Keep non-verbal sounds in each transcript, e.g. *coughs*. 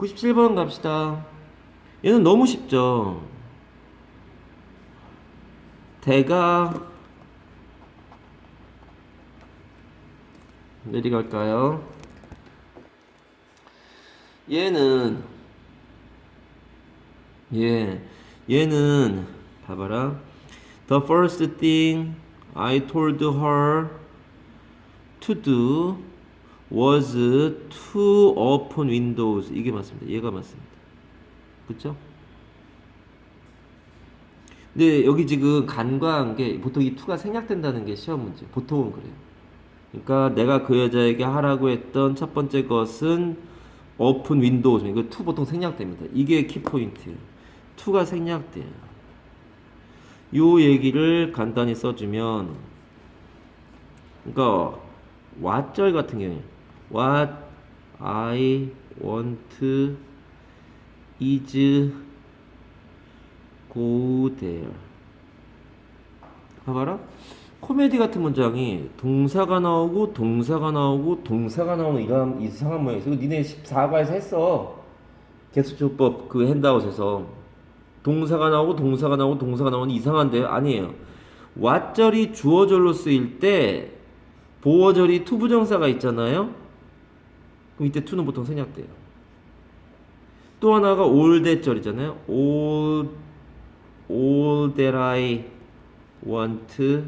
97번 갑시다. 얘는 너무 쉽죠. 대가 내리갈까요? 얘는 얘 얘는 봐봐라. The first thing I told her to do was to open windows. 이게 맞습니다. 얘가 맞습니다. 그쵸? 근데 여기 지금 간과한 게 보통 이 to가 생략된다는 게 시험 문제. 보통은 그래요. 그러니까 내가 그 여자에게 하라고 했던 첫 번째 것은 open windows. 이거 to 보통 생략됩니다. 이게 키 포인트예요. to가 생략돼요. 요 얘기를 간단히 써주면 그러니까 what절 같은 경우에 what I want is go there. 봐봐라. 코미디 같은 문장이 동사가 나오고 동사가 나오고 동사가 나오는 이런 이상한 모양이 있어. 이거 니네 14과에서 했어. 개수조법 그 핸드아웃에서. 동사가 나오고 동사가 나오고 동사가 나오는 이상한데 아니에요. 왓절이 주어절로 쓰일 때 보어절이 투부정사가 있잖아요 이때 투는 보통 생략돼요 또 하나가 올대절이잖아요 all, that I want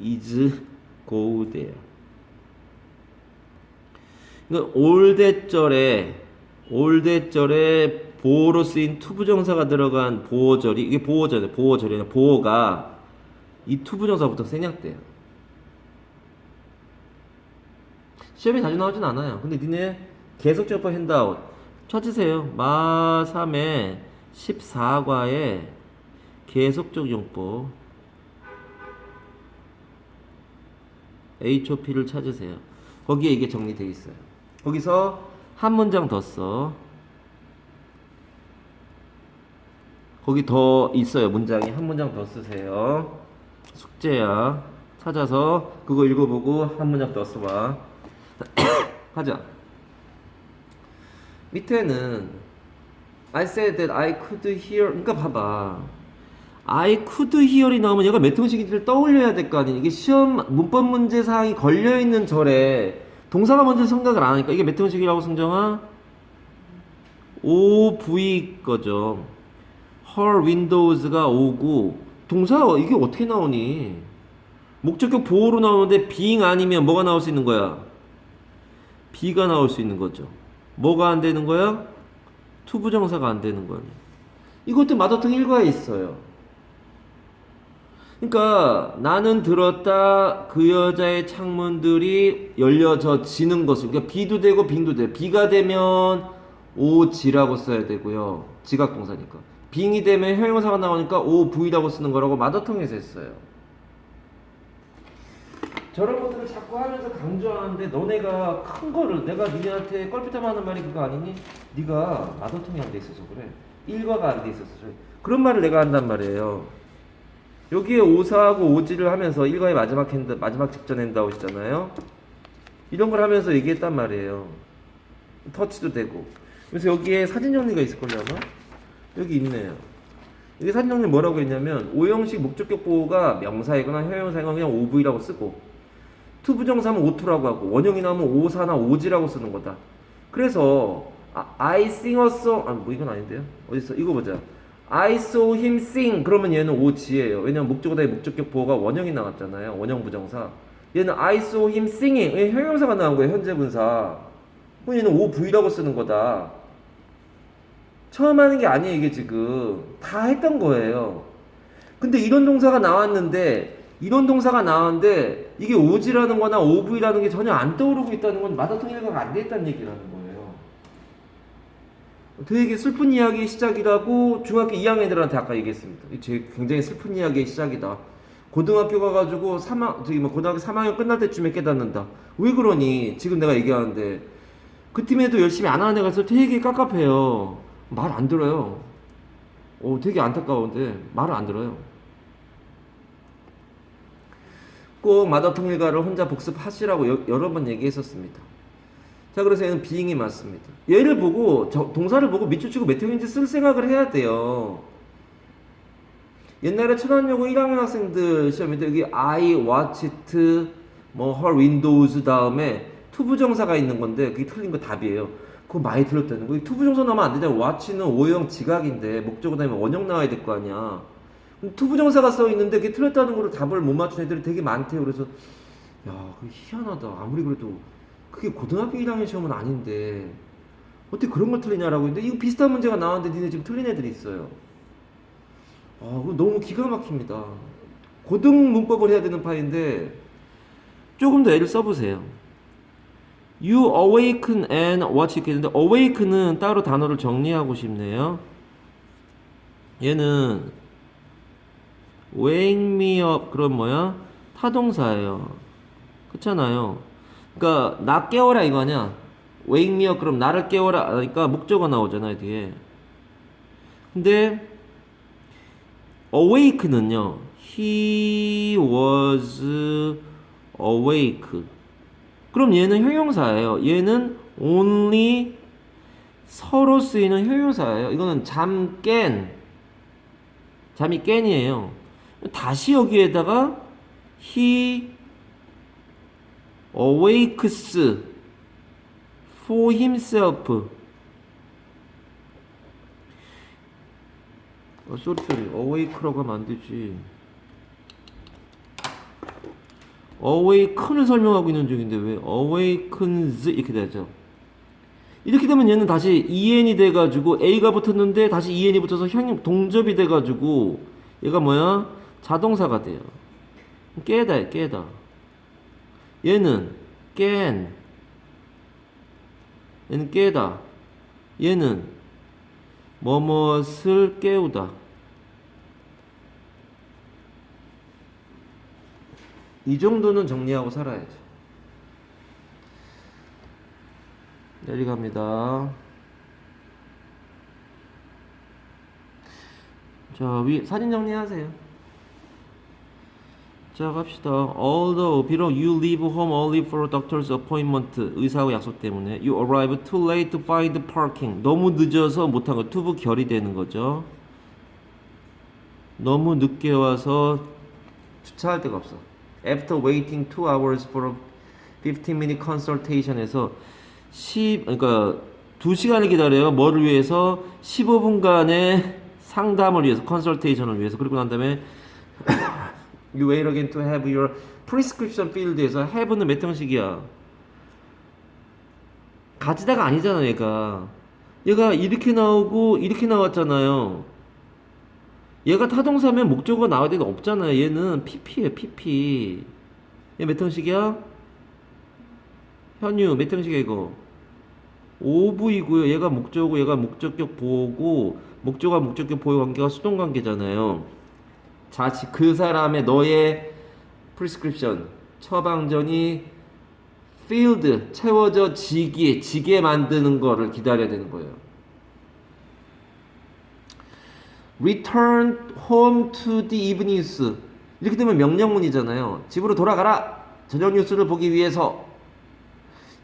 is go there 올대절에 올대절에 보호로 쓰인 투부정사가 들어간 보호절이 이게 보호절이에요. 보호절이에요. 보호가 이 투부정사부터 생략돼요. 시험에 자주 나오진 않아요. 근데 니네 계속적법 핸드아웃 찾으세요. 마3의 14과에 계속적 용법 HOP를 찾으세요. 거기에 이게 정리되어 있어요. 거기서 한 문장 더 써. 거기 더 있어요. 문장이 한 문장 더 쓰세요. 숙제야. 찾아서 그거 읽어보고 한 문장 더 써봐. *coughs* 하자. 밑에는 I said that I could hear. 그러니까 봐봐. I could hear이 나오면 얘가 몇 형식인지를 떠올려야 될 거 아니야. 이게 시험 문법 문제 사항이 걸려 있는 절에 동사가 먼저 생각을 안 하니까 이게 몇 형식이라고 승정아? OV 거죠. her windows가 오고 동사 이게 어떻게 나오니? 목적격 보호로 나오는데 being 아니면 뭐가 나올 수 있는 거야? Be가 나올 수 있는 거죠. 뭐가 안 되는 거야? 투부정사가 안 되는 거야. 이것도 마더튼 일과에 있어요. 그러니까 나는 들었다 그 여자의 창문들이 열려져 지는 것을 그러니까 비도 되고 빙도 돼. 비가 되면 오지라고 써야 되고요. 지각 동사니까. 빙이 되면 형용사가 나오니까 오브이라고 쓰는 거라고 마더통에서 했어요. 저런 것들을 자꾸 하면서 강조하는데 너네가 큰 거를 내가 니네한테 껄핏하면 하는 말이 그거 아니니? 네가 마더통이 안 돼 있어서 그래. 일과가 안 돼 있어서 그래. 그런 말을 내가 한단 말이에요. 여기에 오사하고 오지를 하면서 일과의 마지막 핸드 마지막 직전 핸드아웃이잖아요. 이런 걸 하면서 얘기했단 말이에요. 터치도 되고. 그래서 여기에 사진 정리가 있을걸요 아마? 여기 있네요. 여기 사진 정리 뭐라고 했냐면 오형식 목적격 보호가 명사이거나 형용사이거나 그냥 OV라고 쓰고 투부정사면 오투라고 하고 원형이 나오면 오사나 오지라고 쓰는 거다. 그래서 아, I sing a song 아 뭐 이건 아닌데요. 어디 있어? 이거 보자. I saw him sing 그러면 얘는 오지예요. 왜냐면 목적어다의 목적격 보호가 원형이 나왔잖아요. 원형 부정사. 얘는 I saw him singing 얘 형용사가 나온 거예요. 현재 분사. 그럼 얘는 OV라고 쓰는 거다. 처음 하는 게 아니에요, 이게 지금. 다 했던 거예요. 근데 이런 동사가 나왔는데, 이런 동사가 나왔는데, 이게 오지라는 거나 오브이라는 게 전혀 안 떠오르고 있다는 건 마더통 일과가 안 돼 있다는 얘기라는 거예요. 되게 슬픈 이야기의 시작이라고 중학교 2학년 애들한테 아까 얘기했습니다. 제 굉장히 슬픈 이야기의 시작이다. 고등학교 가가지고 3학, 저기 뭐 고등학교 3학년 끝날 때쯤에 깨닫는다. 왜 그러니? 지금 내가 얘기하는데. 그 팀에도 열심히 안 하는 애가 있어 되게 깝깝해요. 말 안 들어요. 오, 되게 안타까운데 말을 안 들어요. 꼭 마더 통일가를 혼자 복습하시라고 여, 여러 번 얘기했었습니다. 자 그래서 얘는 being이 맞습니다. 얘를 보고 저- 동사를 보고 밑줄 치고 몇 형인지 쓸 생각을 해야 돼요. 옛날에 천안여고 1학년 학생들 시험인데 여기 I watched 뭐 her windows 다음에 투부정사가 있는 건데 그게 틀린 거 답이에요. 그거 많이 틀렸다는 거. 이 투부정사 나오면 안 되잖아. watch는 오형 지각인데 목적어 다음에 원형 나와야 될 거 아니야. 투부정사가 써 있는데 그게 틀렸다는 거를 답을 못 맞춘 애들이 되게 많대요. 그래서 야, 그 희한하다. 아무리 그래도 그게 고등학교 1학년 시험은 아닌데 어떻게 그런 걸 틀리냐라고 했는데 이거 비슷한 문제가 나왔는데 니네 지금 틀린 애들이 있어요. 아, 너무 기가 막힙니다. 고등 문법을 해야 되는 파인데 조금 더 애를 써보세요. You awaken and watch 이렇게 했는데 awaken은 따로 단어를 정리하고 싶네요. 얘는 up 그럼 뭐야? 타동사예요. 그렇잖아요. 그러니까 나 깨워라 이거 아니야. up 그럼 나를 깨워라 그러니까 목적어 나오잖아요 뒤에. 근데 awake는요. He was awake. 그럼 얘는 형용사예요. 얘는 only 서로 쓰이는 형용사예요. 이거는 잠 깬. 잠이 깬이에요. 다시 여기에다가 he awakes for himself. 어, 쏘리 쏘리. awake라고 하면 안 되지. awaken을 설명하고 있는 중인데 왜 awakens 이렇게 되죠? 이렇게 되면 얘는 다시 en이 돼가지고 a가 붙었는데 다시 en이 붙어서 형 동접이 돼가지고 얘가 뭐야? 자동사가 돼요. 깨다 깨다. 얘는 깬. 얘는 깨다. 얘는 뭐뭇을 깨우다. 이 정도는 정리하고 살아야죠. 내려갑니다. 자, 위 사진 정리하세요. 자, 갑시다. Although 비록 you leave home early for a doctor's appointment 의사하고 약속 때문에 you arrive too late to find parking 너무 늦어서 못한 거 투부 결이 되는 거죠. 너무 늦게 와서 주차할 데가 없어. After waiting two hours for a 15-minute consultation에서 10 그러니까 2시간을 기다려요. 뭐를 위해서 15분간의 상담을 위해서 컨설테이션을 위해서 그리고 난 다음에 you wait again to have your prescription field에서 have는 몇 형식이야? 가지다가 아니잖아 얘가. 얘가 이렇게 나오고 이렇게 나왔잖아요. 얘가 타동사면 목적어가 나와야 되는 거 없잖아요 얘는 pp예요 pp. 얘 몇 형식이야? 현유 몇 형식이야 이거? 5부이고요. 얘가 목적어고 얘가 목적격 보고 목적어와 목적격 보호 관계가 수동 관계잖아요 자, 지- 그 사람의 너의 프리스크립션 처방전이 filled 채워져 지기 지게 만드는 거를 기다려야 되는 거예요. Return home to the evening news 이렇게 되면 명령문이잖아요. 집으로 돌아가라. 저녁 뉴스를 보기 위해서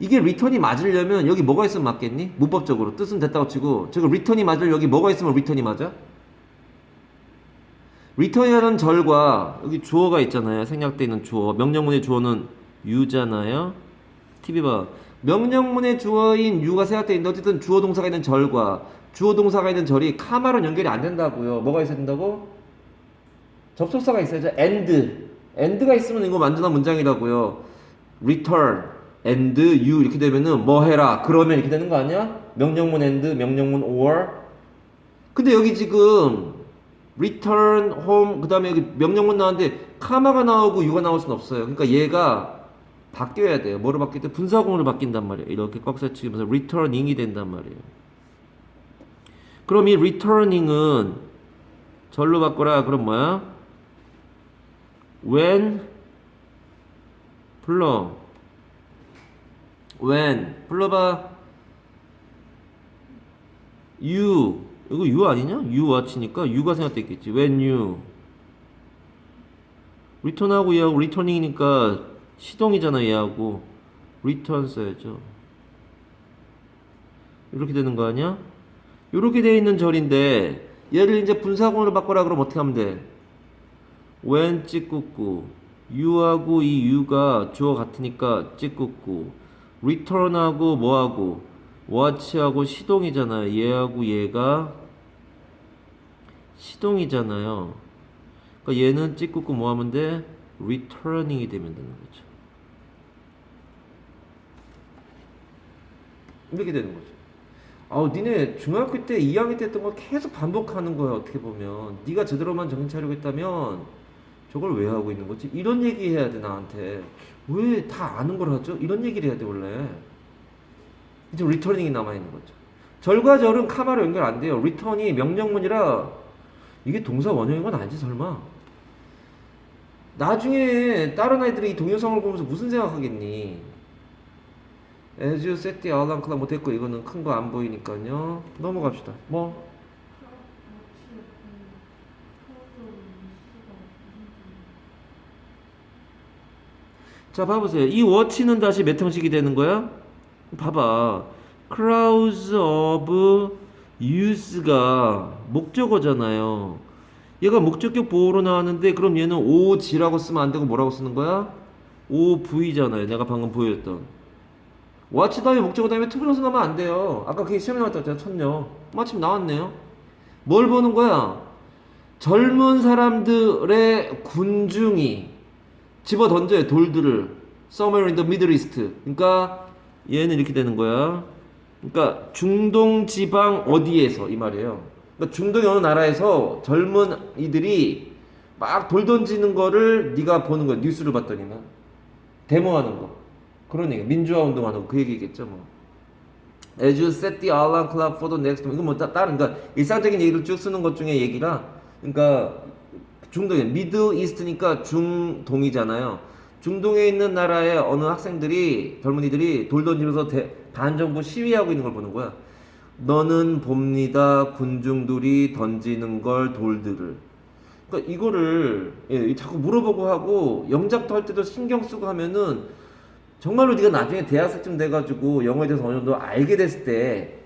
이게 리턴이 맞으려면 여기 뭐가 있으면 맞겠니? 문법적으로 뜻은 됐다고 치고 지금 리턴이 맞을 여기 뭐가 있으면 리턴이 맞아? 리턴이라는 절과 여기 주어가 있잖아요. 생략돼 있는 주어. 명령문의 주어는 유잖아요. TV 봐. 명령문의 주어인 유가 생략돼 있는데 어쨌든 주어 동사가 있는 절과 주어 동사가 있는 절이 카마로 연결이 안 된다고요. 뭐가 있어야 된다고? 접속사가 있어야죠. and. and가 있으면 이거 완전한 문장이라고요. return and you 이렇게 되면은 뭐 해라. 그러면 이렇게 되는 거 아니야? 명령문 and, 명령문 or. 근데 여기 지금 return home 그다음에 여기 명령문 나왔는데 카마가 나오고 유가 나올 수는 없어요. 그러니까 얘가 바뀌어야 돼요. 뭐로 바뀔 때 분사구문으로 바뀐단 말이에요. 이렇게 꽉 치면서 returning이 된단 말이에요. 그럼 이 returning은 절로 바꿔라. 그럼 뭐야? when 불러 when 불러봐 you 이거 you 아니냐? watch니까 you가 생각돼 있겠지. when you return하고 얘하고 returning이니까 시동이잖아 얘하고 return 써야죠. 이렇게 되는 거 아니야? 이렇게 돼 있는 절인데 얘를 이제 분사구문으로 바꿔라 그러면 어떻게 하면 돼? when 찌꾸꾸 you하고 이 you가 주어 같으니까 찌꾸꾸 return하고 뭐하고 watch하고 시동이잖아요. 얘하고 얘가 시동이잖아요. 그러니까 얘는 찌꾸꾸 뭐 하면 돼? returning이 되면 되는 거죠. 이렇게 되는 거죠. 아우 니네 중학교 때 2학년 때 했던 거 계속 반복하는 거야 어떻게 보면 네가 제대로만 정신 차리고 있다면 저걸 왜 하고 있는 거지? 이런 얘기 해야 돼 나한테 왜 다 아는 걸 하죠? 이런 얘기를 해야 돼 원래 이제 리터닝이 남아있는 거죠 절과 절은 카마로 연결 안 돼요 리턴이 명령문이라 이게 동사 원형인 건 아니지 설마 나중에 다른 아이들이 이 동영상을 보면서 무슨 생각하겠니? The alarm clock 못했고 이거는 큰 거 안 보이니까요. 넘어갑시다. 뭐? 자 봐보세요. 이 워치는 다시 몇 형식이 되는 거야? 봐봐. crowds of use가 목적어잖아요. 얘가 목적격 보호로 나왔는데 그럼 얘는 OG라고 쓰면 안 되고 뭐라고 쓰는 거야? OV잖아요. 내가 방금 보여줬던. 와치 다음에 목적어 다음에 투부정사 나오면 안 돼요. 아까 그게 시험에 나왔다고 했잖아. 천녀. 마침 나왔네요. 뭘 보는 거야? 젊은 사람들의 군중이 집어 던져요. 돌들을. Somewhere in the Middle East. 그러니까 얘는 이렇게 되는 거야. 그러니까 중동 지방 어디에서 이 말이에요. 그러니까 중동의 어느 나라에서 젊은 이들이 막 돌 던지는 거를 네가 보는 거야. 뉴스를 봤더니만 데모하는 거. 그런 얘기. 민주화 운동하는 거 그 얘기겠죠, 뭐. As you set the alarm clock for the next 이건 뭐 따- 다른 그러니까 일상적인 얘기를 쭉 쓰는 것 중에 얘기라 그러니까 중동에 미드 이스트니까 중동이잖아요. 중동에 있는 나라의 어느 학생들이 젊은이들이 돌 던지면서 대, 반정부 시위하고 있는 걸 보는 거야. 너는 봅니다. 군중들이 던지는 걸 돌들을. 그러니까 이거를 예, 자꾸 물어보고 하고 영작도 할 때도 신경 쓰고 하면은 정말로 네가 나중에 대학생쯤 돼가지고 영어에 대해서 어느 정도 알게 됐을 때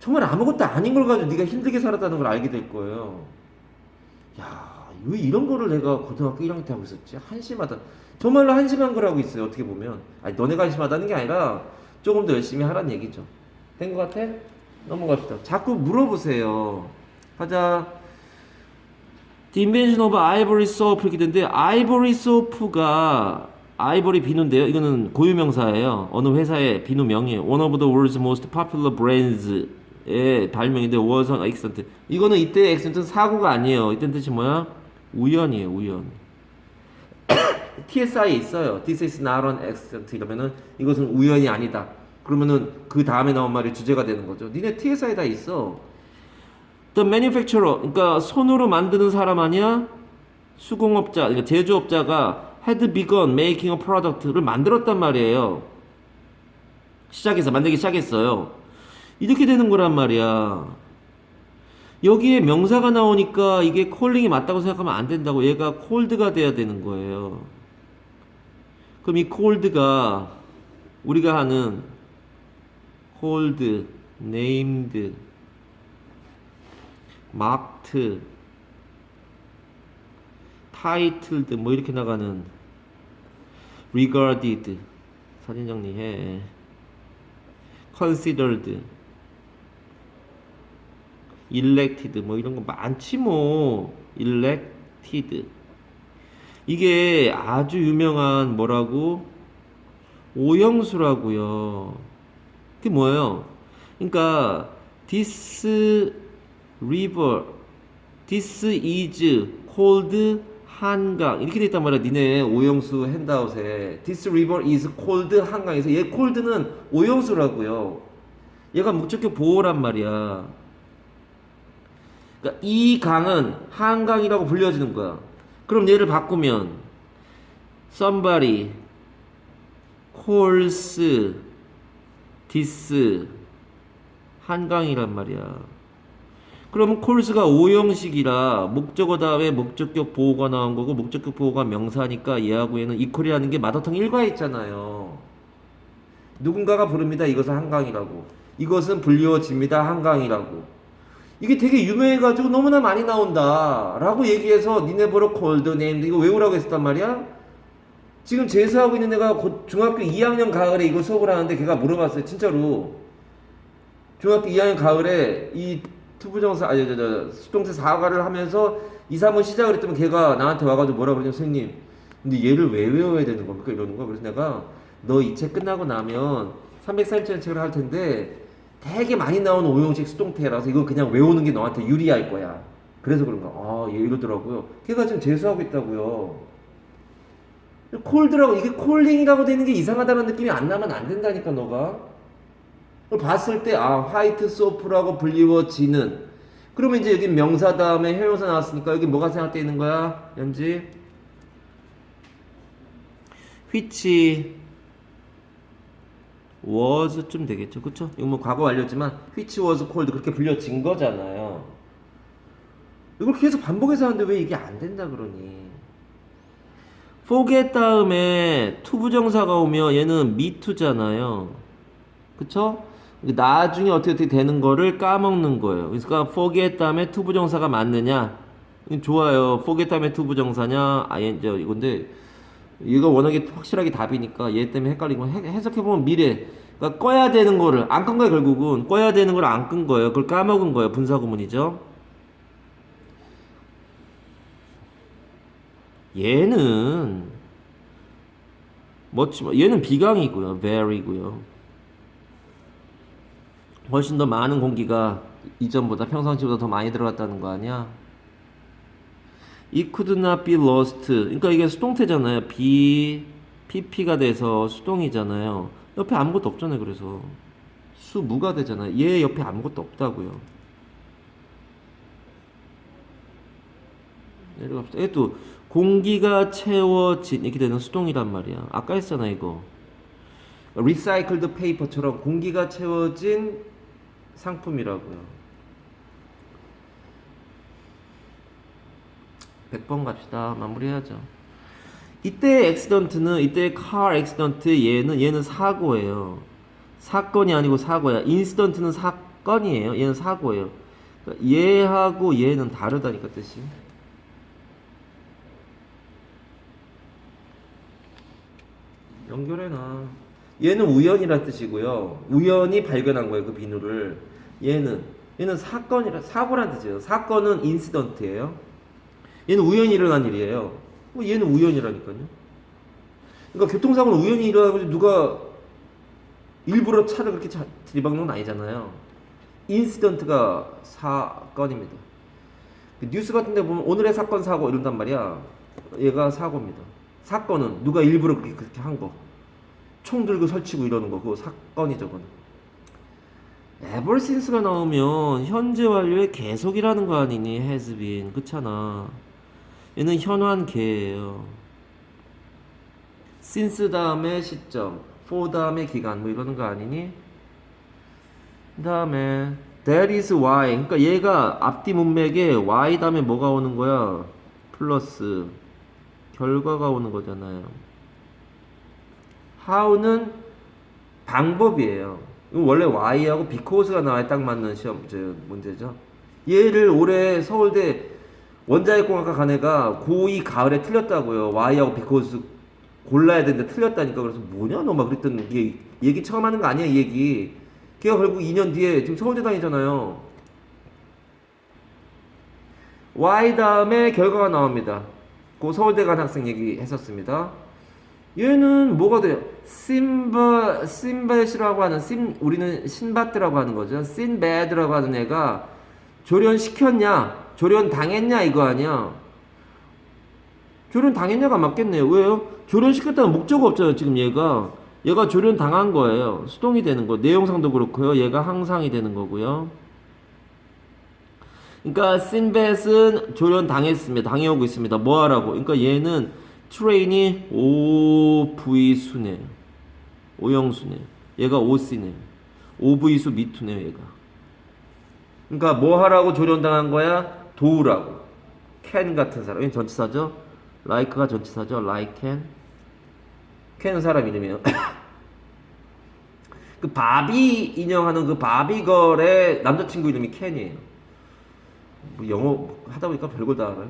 정말 아무것도 아닌 걸 가지고 네가 힘들게 살았다는 걸 알게 될 거예요. 야, 왜 이런 거를 내가 고등학교 1학년 때 하고 있었지? 한심하다. 정말로 한심한 걸 하고 있어요. 어떻게 보면. 아니, 너네가 한심하다는 게 아니라 조금 더 열심히 하라는 얘기죠. 된 것 같아? 넘어갑시다. 자꾸 물어보세요. 하자. The invention of ivory soap 이렇게 되는데 ivory soap가 아이보리 비누인데요. 이거는 고유명사예요. 어느 회사의 비누 명이에요. One of the world's most popular brands의 발명인데 was an accident. 이거는 이때 accident는 사고가 아니에요. 이때 뜻이 뭐야? 우연이에요. 우연. *coughs* TSI에 있어요. This is not an accident 이러면은 이것은 우연이 아니다. 그러면은 그 다음에 나온 말이 주제가 되는 거죠. 니네 TSI 다 있어. The manufacturer, 그러니까 손으로 만드는 사람 아니야? 수공업자, 그러니까 제조업자가 had begun making a product를 만들었단 말이에요. 시작해서 만들기 시작했어요. 이렇게 되는 거란 말이야. 여기에 명사가 나오니까 이게 콜링이 맞다고 생각하면 안 된다고. 얘가 콜드가 돼야 되는 거예요. 그럼 이 콜드가 우리가 하는 콜드, 네임드, 마크트, 타이틀드 뭐 이렇게 나가는 regarded. 사진 정리해. considered elected 뭐 이런 거 많지 뭐. elected 이게 아주 유명한 뭐라고? 오형수라고요. 그게 뭐예요? 그러니까 this river this is called 한강. 이렇게 돼 있단 말이야 니네 오형수 핸드아웃에. This river is called 한강에서 얘 cold는 오형수라고요. 얘가 목적격 보호란 말이야 그러니까 이 강은 한강이라고 불려지는 거야 그럼 얘를 바꾸면 somebody calls this 한강이란 말이야 그러면 콜스가 오형식이라 목적어 다음에 목적격 보호가 나온 거고 목적격 보호가 명사니까 얘하고 얘는 이퀄이라는 게 마더텅 일과에 있잖아요. 누군가가 부릅니다. 이것을 한강이라고. 이것은 불리워집니다. 한강이라고. 이게 되게 유명해가지고 너무나 많이 나온다. 라고 얘기해서 니네 보러 콜드 네임 이거 외우라고 했었단 말이야? 지금 재수하고 있는 애가 곧 중학교 2학년 가을에 이거 수업을 하는데 걔가 물어봤어요. 진짜로. 중학교 2학년 가을에 이 투부정사, 아니, 저, 저, 수동태 사과를 하면서 2, 3번 시작을 했더니 걔가 나한테 와가지고 뭐라 그러냐면 선생님, 근데 얘를 왜 외워야 되는 겁니까? 이러는 거야. 그래서 내가 너 이 책 끝나고 나면 330장 책을 할 텐데 되게 많이 나오는 오형식 수동태라서 이거 그냥 외우는 게 너한테 유리할 거야. 그래서 그런가. 아, 얘 이러더라고요. 걔가 지금 재수하고 있다고요. 콜드라고 이게 콜링이라고 되는 게 이상하다는 느낌이 안 나면 안 된다니까 너가. 봤을 때 아 화이트 소프라고 불리워지는. 그러면 이제 여기 명사 다음에 형용사 나왔으니까 여기 뭐가 생각돼 있는 거야, 연지? which was쯤 되겠죠, 그쵸? 이거 뭐 과거 완료지만 which was cold 그렇게 불려진 거잖아요. 이걸 계속 반복해서 하는데 왜 이게 안 된다 그러니? forget 다음에 to 부정사가 오면 얘는 me to잖아요. 그쵸? 나중에 어떻게 어떻게 되는 거를 까먹는 거예요. 그러니까 forget 다음에 to 부정사가 맞느냐? 좋아요. forget 다음에 to 부정사냐? 아, 이제 이건데 이거 워낙에 확실하게 답이니까 얘 때문에 헷갈리고 해- 해석해 보면 미래. 그러니까 꺼야 되는 거를 안 끈 거예요 결국은 꺼야 되는 걸 안 끈 거예요. 그걸 까먹은 거예요. 분사 구문이죠. 얘는 멋지 얘는 비강이고요. very고요. 훨씬 더 많은 공기가 이전보다 평상시보다 더 많이 들어갔다는 거 아니야? It could not be lost. 그러니까 이게 수동태잖아요. be pp가 돼서 수동이잖아요. 옆에 아무것도 없잖아요. 그래서 수무가 되잖아요. 얘 옆에 아무것도 없다고요. 내려갑시다. 이게 또 공기가 채워진 이렇게 되는 수동이란 말이야. 아까 했잖아 이거. 리사이클드 페이퍼처럼 공기가 채워진 상품이라고요. 100번 갑시다. 마무리해야죠. 이때 액시던트는 이때 car 액시던트 얘는 얘는 사고예요. 사건이 아니고 사고야. 인시던트는 사건이에요. 얘는 사고예요. 그러니까 얘하고 얘는 다르다니까 뜻이. 연결해놔. 얘는 우연이란 뜻이고요. 우연히 발견한 거예요. 그 비누를. 얘는 얘는 사건이라 사고란 뜻이에요. 사건은 인시던트예요. 얘는 우연히 일어난 일이에요. 어, 얘는 우연이라니까요. 그러니까 교통사고는 우연히 일어나고 누가 일부러 차를 그렇게 차, 들이박는 건 아니잖아요. 인시던트가 사건입니다. 그 뉴스 같은 데 보면 오늘의 사건 사고 이런단 말이야. 얘가 사고입니다. 사건은 누가 일부러 그렇게, 그렇게 한 거. 총 들고 설치고 이러는 거. 그거 사건이죠, 그거는. since가 나오면 현재 완료의 계속이라는 거 아니니 has 그렇잖아 얘는 현환계예요. since 다음에 시점 for 다음에 기간 뭐 이러는 거 아니니? 그 다음에 that is why. 그러니까 얘가 앞뒤 문맥에 y 다음에 뭐가 오는 거야? 플러스. 결과가 오는 거잖아요. how는 방법이에요. 원래 Y하고 B코스가 나와야 딱 맞는 시험 저 문제죠. 얘를 올해 서울대 원자력공학과 간 애가 고2 가을에 틀렸다고요. Y하고 B코스 골라야 되는데 틀렸다니까 그래서 뭐냐 너 막 그랬더니 얘 얘기 처음 하는 거 아니야 이 얘기. 걔가 결국 2년 뒤에 지금 서울대 다니잖아요. Y 다음에 결과가 나옵니다. 그 서울대 간 학생 얘기 했었습니다. 얘는 뭐가 돼요? 심바 심벳이라고 하는 심 우리는 신바트라고 하는 거죠. 신베드라고 하는 애가 조련 시켰냐? 조련 당했냐 이거 아니야? 조련 당했냐가 맞겠네요. 왜요? 조련 시켰다는 목적 없잖아요. 지금 얘가 얘가 조련 당한 거예요. 수동이 되는 거. 내용상도 그렇고요. 얘가 항상이 되는 거고요. 그러니까 신벳은 조련 당했습니다. 당해오고 있습니다. 뭐 하라고? 그러니까 얘는 트레인이 OV수네요. 오형수네요. 얘가 OC네요. OV수 미투네요, 얘가. 그러니까 뭐 하라고 조련당한 거야? 도우라고. 캔 같은 사람. 이 전치사죠? like가 전치사죠? like. 캔은 사람 이름이에요. *coughs* 그 바비 인형하는 그 바비걸의 남자친구 이름이 켄이에요. 뭐 영어 하다 보니까 별걸 다 알아요.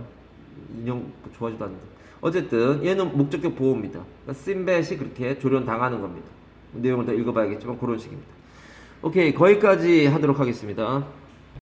인형 뭐 좋아하지도 않는데. 어쨌든 얘는 목적격 보호입니다. 그러니까 신벳이 그렇게 조련 당하는 겁니다. 내용을 더 읽어봐야겠지만 그런 식입니다. 오케이 거기까지 하도록 하겠습니다.